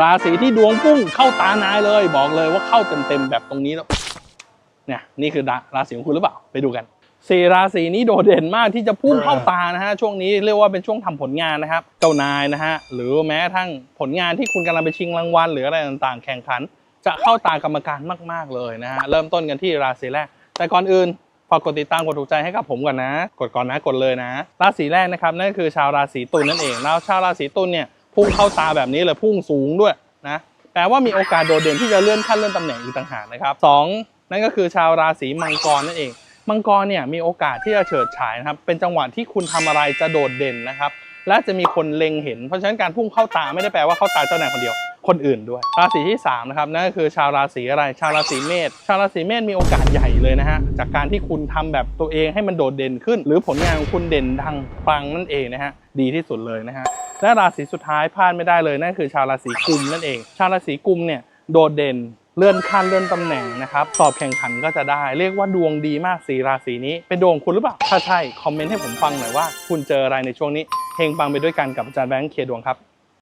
ราศีที่ดวงพุ่งเข้าตานายเลยบอกเลยว่าเข้าเต็มๆแบบตรงนี้แล้วเนี่ยนี่คือราศีของคุณหรือเปล่าไปดูกันสี่ราศีนี้โดดเด่นมากที่จะพุ่งเข้าตานะฮะช่วงนี้เรียกว่าเป็นช่วงทำผลงานนะครับเจ้านายนะฮะหรือแม้กระทั่งผลงานที่คุณกำลังไปชิงรางวัลหรืออะไรต่างๆ แข่งขัน จะเข้าตากรรมการมาก ๆเลยนะฮะเริ่มต้นกันที่ราศีแรก แต่ก่อนอื่นฝากกดติดตามกดถูกใจให้กับผมก่อนนะ กดก่อนนะกดเลยนะ ราศีแรกนะครับนั่นก็คือชาวราศีตุลนั่นเองแล้วชาวราศีตุลเนี่ย พุ่งเข้าตาแบบนี้เลยพุ่งสูงด้วยนะแปลว่ามีโอกาสโดดเด่นที่จะเลื่อนขั้นเลื่อนตำแหน่งอีกต่างหากนะครับสองนั่นก็คือชาวราศีมังกรนั่นเอง มังกรเนี่ยมีโอกาสที่จะเฉิดฉายนะครับ เป็นจังหวะที่คุณทำอะไรจะโดดเด่นนะครับ และจะมีคนเล็งเห็น เพราะฉะนั้นการพุ่งเข้าตาไม่ได้แปลว่าเข้าตาเจ้านายคนเดียว คนอื่นด้วย ราศีที่3นะครับนั่นก็คือชาวราศีอะไร ชาวราศีเมษ ชาวราศีเมษมีโอกาสใหญ่เลยนะฮะ จากการที่คุณทำแบบตัวเองให้มันโดดเด่นขึ้น หรือผลงานของคุณเด่นดังปังนั่นเองนะฮะ ดีที่สุดเลยนะฮะ และราศีสุดท้ายพลาดไม่ได้เลยนั่นคือชาวราศีกุมนั่นเอง ชาวราศีกุมเนี่ยโดดเด่นเลื่อนขั้นเลื่อนตำแหน่งนะครับ สอบแข่งขันก็จะได้ เรียกว่าดวงดีมากสีราศีนี้ เป็นดวงคุณหรือเปล่า ถ้าใช่ คอมเมนต์ให้ผมฟังหน่อยว่า คุณเจออะไรในช่วงนี้ เฮงปังไปด้วยกันกับอาจารย์แบงค์เคลียดวงครับ